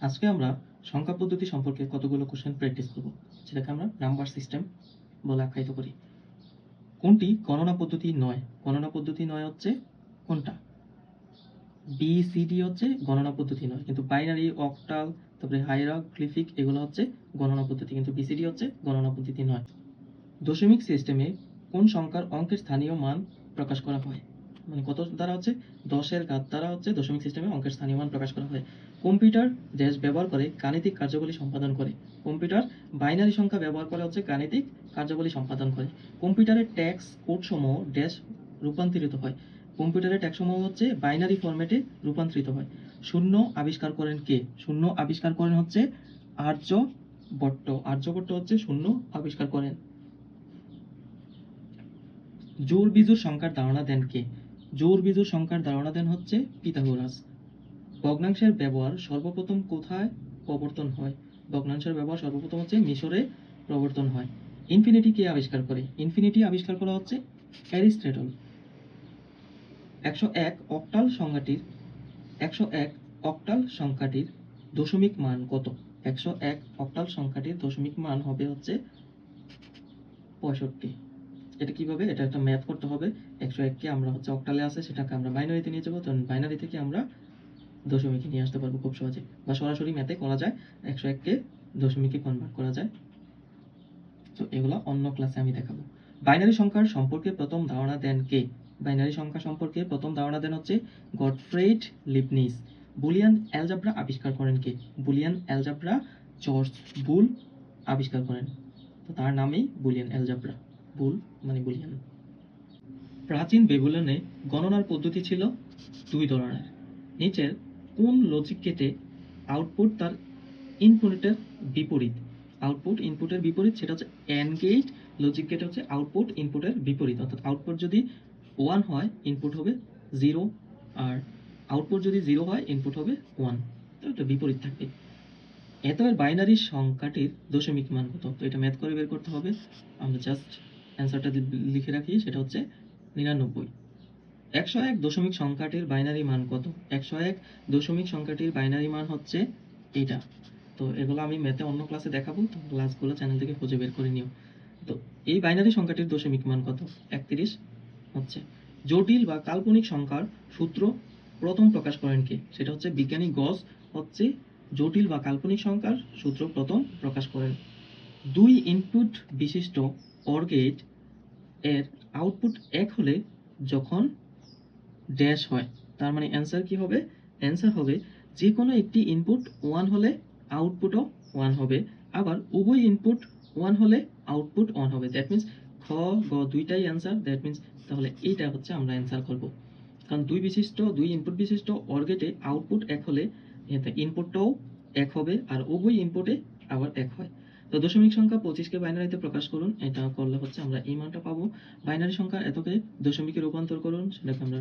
আজকে আমরা সংখ্যা পদ্ধতি সম্পর্কে কতগুলো কোশ্চেন প্র্যাকটিস করব যেটাকে আমরা নাম্বার সিস্টেম বলে আখ্যায়িত করি। কোনটি গণনা পদ্ধতি নয়? গণনা পদ্ধতি নয় হচ্ছে কোনটা? বি সি ডি হচ্ছে গণনা পদ্ধতি নয়, কিন্তু বাইনারি অক্টাল তারপরে হাইরাগ্লিফিক এগুলো হচ্ছে গণনা পদ্ধতি, কিন্তু বিসিডি হচ্ছে গণনা পদ্ধতি নয়। দশমিক সিস্টেমে কোন সংখ্যার অঙ্কের স্থানীয় মান প্রকাশ করা হয়? মানে কত দ্বারা হচ্ছে? দশের ঘাত দ্বারা হচ্ছে দশমিক সিস্টেমে অঙ্কের স্থানীয় মান প্রকাশ করা হয়। কম্পিউটার ড্যাশ ব্যবহার করে গাণিতিক কার্যাবলী সম্পাদন করে। কম্পিউটার বাইনারি সংখ্যা ব্যবহার করে হচ্ছে গাণিতিক কার্যাবলী সম্পাদন করে। কম্পিউটারের ট্যাক্স কোড সমূহ ড্যাশ রূপান্তরিত হয়। কম্পিউটারের ট্যাক্স সমূহ হচ্ছে বাইনারি ফরম্যাটে রূপান্তরিত হয়। শূন্য আবিষ্কার করেন কে? শূন্য আবিষ্কার করেন হচ্ছে আর্যভট্ট আর্যভট্ট হচ্ছে শূন্য আবিষ্কার করেন। জোর বিজুর সংখ্যার ধারণা দেন কে? জোর বিজুর সংখ্যার ধারণা দেন হচ্ছে পিথাগোরাস। ভগ্নাংশের ব্যবহার সর্বপ্রথম কোথায় প্রবর্তন হয়? ভগ্নাংশের ব্যবহার সর্বপ্রথম হচ্ছে মিশরে প্রবর্তন হয়। ইনফিনিটি কে আবিষ্কার করে? ইনফিনিটি আবিষ্কার করা হচ্ছে অ্যারিস্টটল। একশো এক অক্টাল সংখ্যাটির, একশো এক অক্টাল সংখ্যাটির দশমিক মান কত? একশো এক অক্টাল সংখ্যাটির দশমিক মান হবে হচ্ছে পঁয়ষট্টি। এটা কীভাবে? এটা একটা ম্যাথ করতে হবে। একশো এককে আমরা হচ্ছে অক্টালে আছে, সেটাকে আমরা বাইনারিতে নিয়ে যাব। তখন বাইনারি থেকে আমরা দশমিকে নিয়ে আসতে পারব খুব সহজে। বা সরাসরি ম্যাথে করা যায়, একশো এককে দশমিকে কনভার্ট করা যায়। তো এগুলো অন্য ক্লাসে আমি দেখাবো। বাইনারি সংখ্যার সম্পর্কে প্রথম ধারণা দেন কে? বাইনারি সংখ্যা সম্পর্কে প্রথম ধারণা দেন হচ্ছে গডফ্রেড লিবনিস বুলিয়ান অ্যালজাব্রা আবিষ্কার করেন কে? বুলিয়ান অ্যালজাব্রা জর্জ বুল আবিষ্কার করেন। তো তার নামেই বুলিয়ান অ্যালজাব্রা। বুল মানে বুলিয়ান প্রাচীন বেবুলনে গণনার পদ্ধতি ছিল দুই ধরনের। নিচের কোন লজিক গেটে আউটপুট তার ইনপুটের বিপরীত? আউটপুট ইনপুটের বিপরীত, সেটা হচ্ছে অ্যান্ড গেট লজিক গেট হচ্ছে আউটপুট ইনপুটের বিপরীত। অর্থাৎ আউটপুট যদি ওয়ান হয় ইনপুট হবে জিরো আর আউটপুট যদি জিরো হয় ইনপুট হবে ওয়ান তো এটা বিপরীত থাকবে। এত বাইনারি সংখ্যাটির দশমিক মান কত? তো এটা ম্যাথ করে বের করতে হবে। আমরা জাস্ট অ্যান্সারটা লিখে রাখি, সেটা হচ্ছে নিরানব্বই। একশো এক দশমিক সংখ্যাটির বাইনারি মান কত? একশো এক দশমিক সংখ্যাটির বাইনারি মান হচ্ছে এইটা। তো এগুলো আমি ম্যাথে অন্য ক্লাসে দেখাবো, তো ক্লাসগুলো চ্যানেল থেকে খুঁজে বের করে নিও। তো এই বাইনারি সংখ্যাটির দশমিক মান কত? একত্রিশ হচ্ছে। জটিল বা কাল্পনিক সংখ্যার সূত্র প্রথম প্রকাশ করেন কে? সেটা হচ্ছে বিজ্ঞানী গস হচ্ছে জটিল বা কাল্পনিক সংখ্যার সূত্র প্রথম প্রকাশ করেন। দুই ইনপুট বিশিষ্ট অর গেটের আউটপুট এক হলে যখন ড্যাশ হয়, তার মানে অ্যান্সার কি হবে? অ্যান্সার হবে যে কোনো একটি ইনপুট ওয়ান হলে আউটপুটও ওয়ান হবে। আবার উভয় ইনপুট ওয়ান হলে আউটপুট ওয়ান হবে। দ্যাট মিন্স খ, গ দুইটাই অ্যান্সার দ্যাট মিন্স তাহলে এইটা হচ্ছে আমরা অ্যান্সার করব। কারণ দুই বিশিষ্ট, দুই ইনপুট বিশিষ্ট অর গেটে আউটপুট এক হলে ইনপুটটাও এক হবে, আর উভয় ইনপুটে আবার এক হয়। তো দশমিক সংখ্যা পঁচিশকে বাইনারিতে প্রকাশ করুন। এটা করলে হচ্ছে আমরা এই মানটা পাবো। বাইনারি সংখ্যা এতকে দশমিকে রূপান্তর করুন, সেটাকে আমরা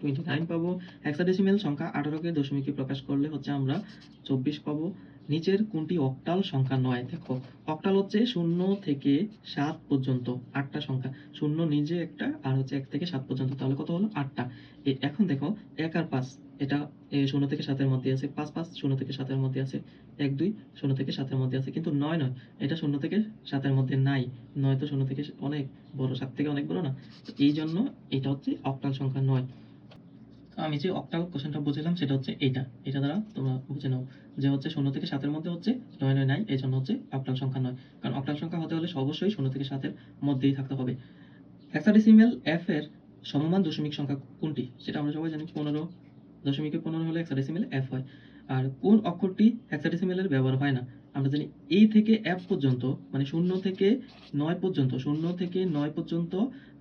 টোয়েন্টি নাইন পাবো। হেক্সাডেসিমেল সংখ্যা আঠারোকে দশমিকে প্রকাশ করলে হচ্ছে আমরা চব্বিশ পাবো। নিচের কোনটি অক্টাল সংখ্যা নয়? দেখো, অক্টাল হচ্ছে শূন্য থেকে সাত পর্যন্ত, আটটা সংখ্যা। শূন্য নিজে একটা, আর হচ্ছে এক থেকে সাত পর্যন্ত, তাহলে কত হলো? আটটা। এখন দেখো, এক আর পাঁচ, এটা শূন্য থেকে সাতের মধ্যে আছে। পাঁচ পাঁচ, শূন্য থেকে সাতের মধ্যে আছে। এক, দুই, শূন্য থেকে সাতের মধ্যে আছে। কিন্তু নয় নয়, এটা শূন্য থেকে সাতের মধ্যে নাই। নয় তো শূন্য থেকে অনেক বড়, সাত থেকে অনেক বড় না? এই জন্য এটা হচ্ছে অক্টাল সংখ্যা নয়। আমি যে অক্টাল কোশ্চেনটা বুঝলাম, সেটা হচ্ছে এটা। এটা দ্বারা তোমরা বুঝে নাও যে হচ্ছে শূন্য থেকে সাতের মধ্যে হচ্ছে নয় নয় নাই এই জন্য হচ্ছে অক্টাল সংখ্যা নয়। কারণ অক্টাল সংখ্যা হতে হলে অবশ্যই শূন্য থেকে সাতের মধ্যেই থাকতে হবে। হেক্সাডেসিমেল এফ এর সমমান দশমিক সংখ্যা কোনটি? সেটা আমরা সবাই জানি, পনেরো দশমিকে পনেরো হলে হেক্সাডেসিমেল এফ হয়। আর কোন অক্ষরটি হেক্সাডেসিমেলের ব্যবহার হয় না? আমরা জানি এ থেকে এফ পর্যন্ত মানে শূন্য থেকে নয় পর্যন্ত, শূন্য থেকে নয় পর্যন্ত,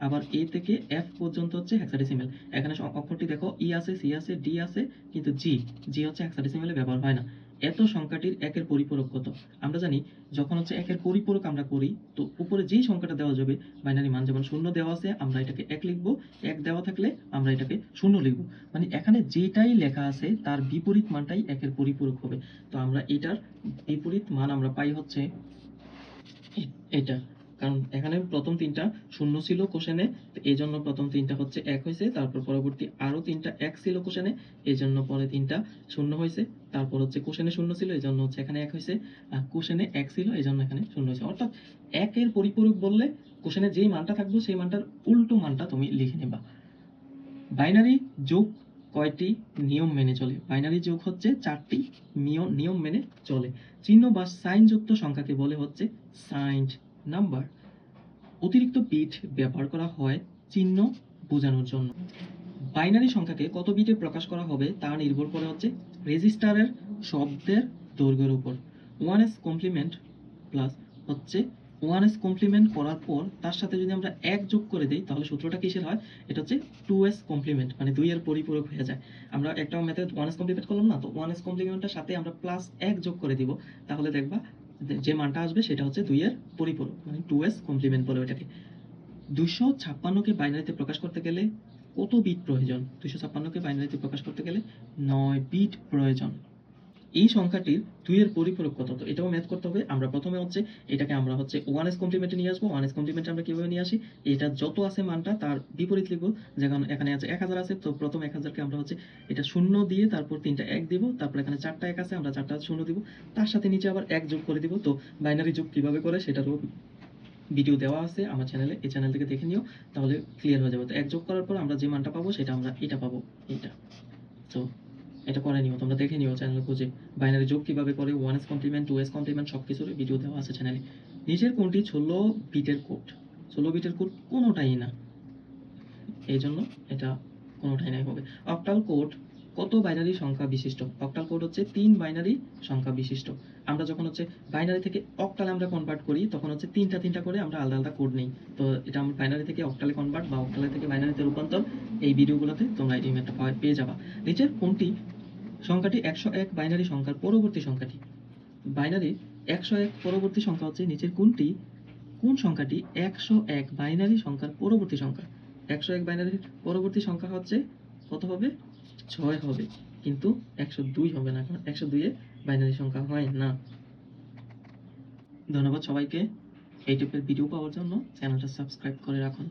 আবার এ থেকে এফ পর্যন্ত হচ্ছে হেক্সাডেসিমেল এখানে অক্ষরটি দেখো ই আছে সি আছে ডি আছে, কিন্তু জি জি হচ্ছে হেক্সাডেসিমেলে ব্যবহার হয় না। এত সংখ্যাটির একের পরিপূরক কত? আমরা জানি যখন হচ্ছে একের পরিপূরক আমরা করি, তো উপরে যেই সংখ্যাটা দেওয়া যাবে বাইনারি মান যেমন শূন্য দেওয়া আছে, আমরা এটাকে এক লিখব। এক দেওয়া থাকলে আমরা এটাকে শূন্য লিখব। মানে এখানে যেটাই লেখা আছে, তার বিপরীত মানটাই একের পরিপূরক হবে। তো আমরা এটার বিপরীত মান আমরা পাই হচ্ছে এটা। কারণ এখানে প্রথম তিনটা শূন্য ছিল কোশ্চেনে এই জন্য প্রথম তিনটা হচ্ছে এক হয়েছে, তারপর পরবর্তী আরও তিনটা এক ছিল কোশ্চেনে এই জন্য পরে তিনটা শূন্য হয়েছে, তারপর হচ্ছে কোশ্চেনে শূন্য ছিল, এই জন্য হচ্ছে এখানে এক হয়েছে, আর কোশ্চেনে এক ছিল, এই জন্য এখানে শূন্য হয়েছে। অর্থাৎ একের পরিপূরক বললে কোশ্চেনে যেই মানটা থাকবে, সেই মানটার উল্টো মানটা তুমি লিখে নেবা। বাইনারি যোগ কয়টি নিয়ম মেনে চলে? বাইনারি যোগ হচ্ছে চারটি নিয়ম মেনে চলে। চিহ্ন বা সাইন যুক্ত সংখ্যাকে বলে হচ্ছে সাইন্ড নাম্বার, অতিরিক্ত বিট ব্যবহার করা হয় চিহ্ন বোঝানোর জন্য। বাইনারি সংখ্যাকে কত বিটে প্রকাশ করা হবে তা নির্ভর করে হচ্ছে রেজিস্টারের শব্দের দৈর্ঘ্যের উপর। ওয়ান এস কমপ্লিমেন্ট প্লাস হচ্ছে ওয়ান এস কমপ্লিমেন্ট করার পর তার সাথে যদি আমরা এক যোগ করে দিই, তাহলে সূত্রটা কিসের হয়? এটা হচ্ছে টু এস কমপ্লিমেন্ট মানে দুই এর পরিপূরক হয়ে যায়। আমরা একটা মেথড ওয়ান এস কমপ্লিমেন্ট করলাম না, তো ওয়ান এস কমপ্লিমেন্টের সাথে আমরা প্লাস এক যোগ করে দিব, তাহলে দেখবা যে- মানটা আসবে সেটা হচ্ছে দুই এর পরিপূরক মানে টু এস কমপ্লিমেন্ট বলে ওইটাকে। দুশো ছাপ্পান্নকে বাইনারিতে প্রকাশ করতে গেলে কত বিট প্রয়োজন? দুশো ছাপ্পান্নকে বাইনারিতে প্রকাশ করতে গেলে নয় বিট প্রয়োজন। এই সংখ্যাটির দুইয়ের পরিপূরক কত? তো এটাও ম্যাথ করতে হবে। আমরা প্রথমে হচ্ছে এটাকে আমরা হচ্ছে ওয়ান এস কমপ্লিমেন্টে নিয়ে আসব। ওয়ান এস কমপ্লিমেন্টে আমরা কীভাবে নিয়ে আসি? এটা যত আছে মানটা তার বিপরীত লিখব। যেমন এখানে আছে এক হাজার আছে, তো প্রথম এক হাজারকে আমরা হচ্ছে এটা শূন্য দিয়ে তারপর তিনটা এক দিব। তারপর এখানে চারটা এক আছে, আমরা চারটা শূন্য দিব। তার সাথে নিচে আবার এক যোগ করে দিব। তো বাইনারি যোগ কীভাবে করে সেটারও ভিডিও দেওয়া আছে আমার চ্যানেলে এই চ্যানেল থেকে দেখে নিও, তাহলে ক্লিয়ার হয়ে যাবে। তো এক যোগ করার পর আমরা যে মানটা পাবো সেটা আমরা এটা পাবো এটা তো এটা করে নিও তোমরা দেখে নিও চ্যানেল খুঁজে। বাইনারি যোগ কীভাবে করে one's complement two's complement সব কিছুর ভিডিও দেওয়া আছে চ্যানেলে নিচের কোনটি? ষোলো বিটের কোড ষোলো বিটের কোড কোনোটাই না। এই জন্য এটা কোনোটাই নাই হবে। অক্টাল কোড কত বাইনারি সংখ্যা বিশিষ্ট? অক্টাল কোড হচ্ছে তিন বাইনারি সংখ্যা বিশিষ্ট। আমরা যখন হচ্ছে বাইনারি থেকে অক্টালে আমরা কনভার্ট করি, তখন হচ্ছে তিনটা তিনটা করে আমরা আলাদা আলাদা কোড নেই। তো এটা আমরা বাইনারি থেকে অক্টালে কনভার্ট বা অক্টালে থেকে বাইনারিতে রূপান্তর, এই ভিডিওগুলোতে তোমরা এই ম্যাথটা পেয়ে যাবা। নিচের কোনটি? সংখ্যাটি একশো এক বাইনারি সংখ্যার পরবর্তী সংখ্যাটি। বাইনারি একশো এক পরবর্তী সংখ্যা হচ্ছে নিচের কোনটি? কোন সংখ্যাটি? একশো এক বাইনারি সংখ্যার পরবর্তী সংখ্যা। একশো এক বাইনারির পরবর্তী সংখ্যা হচ্ছে কত হবে? ছয় হবে, কিন্তু একশো দুই হবে না, কারণ একশো দুইয়ে বাইনারি সংখ্যা হয় না। ধন্যবাদ সবাইকে। এই টাইপের ভিডিও পাওয়ার জন্য চ্যানেলটা সাবস্ক্রাইব করে রাখুন।